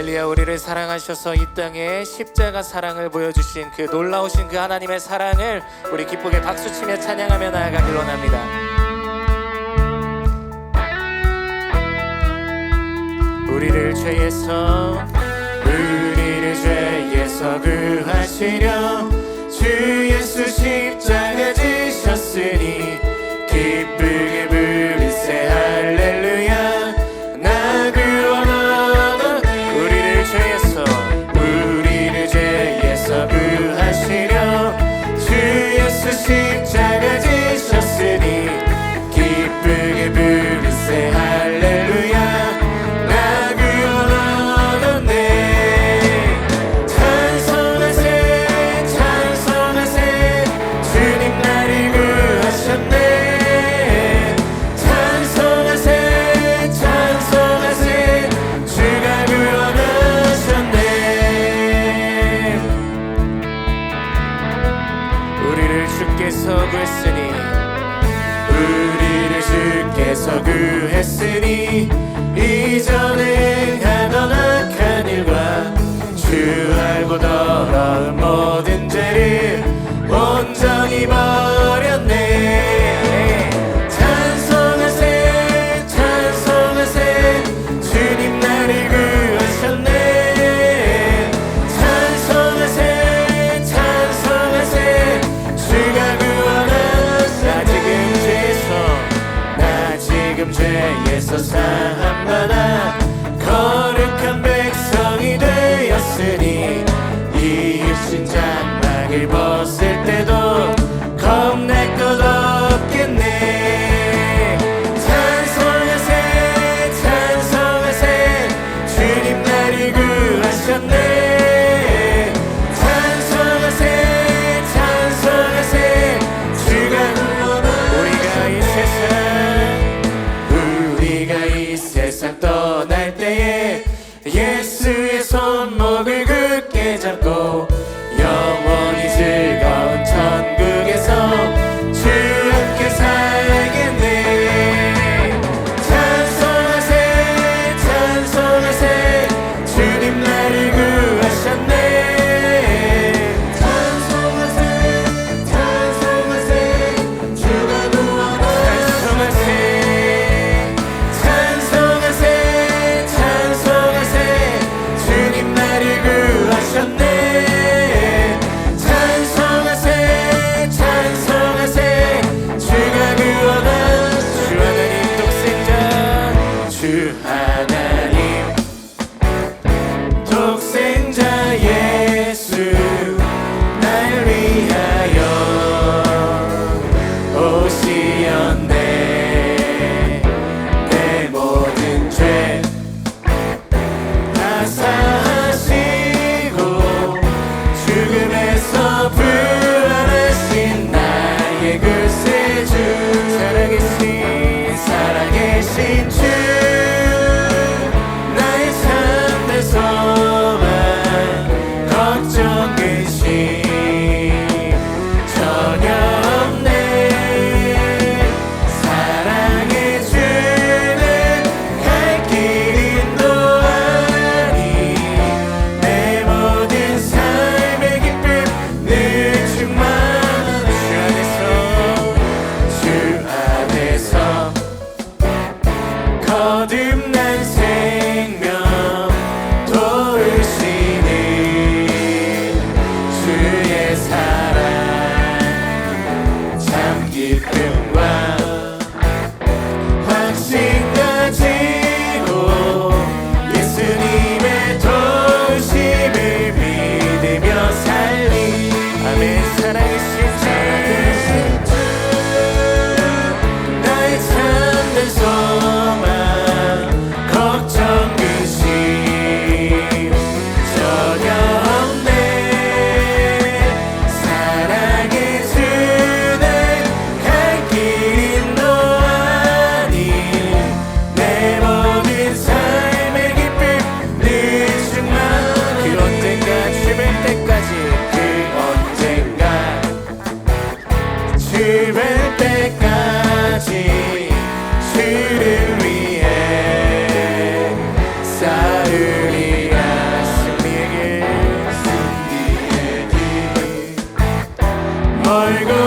할렐루야 우리를 사랑하셔서 이 땅에 십자가 사랑을 보여주신 그 놀라우신 그 하나님의 사랑을 우리 기쁘게 박수치며 찬양하며 나아가길 원합니다. 우리를 죄에서 우리를 죄에서 구하시려 let her. 계신 I got.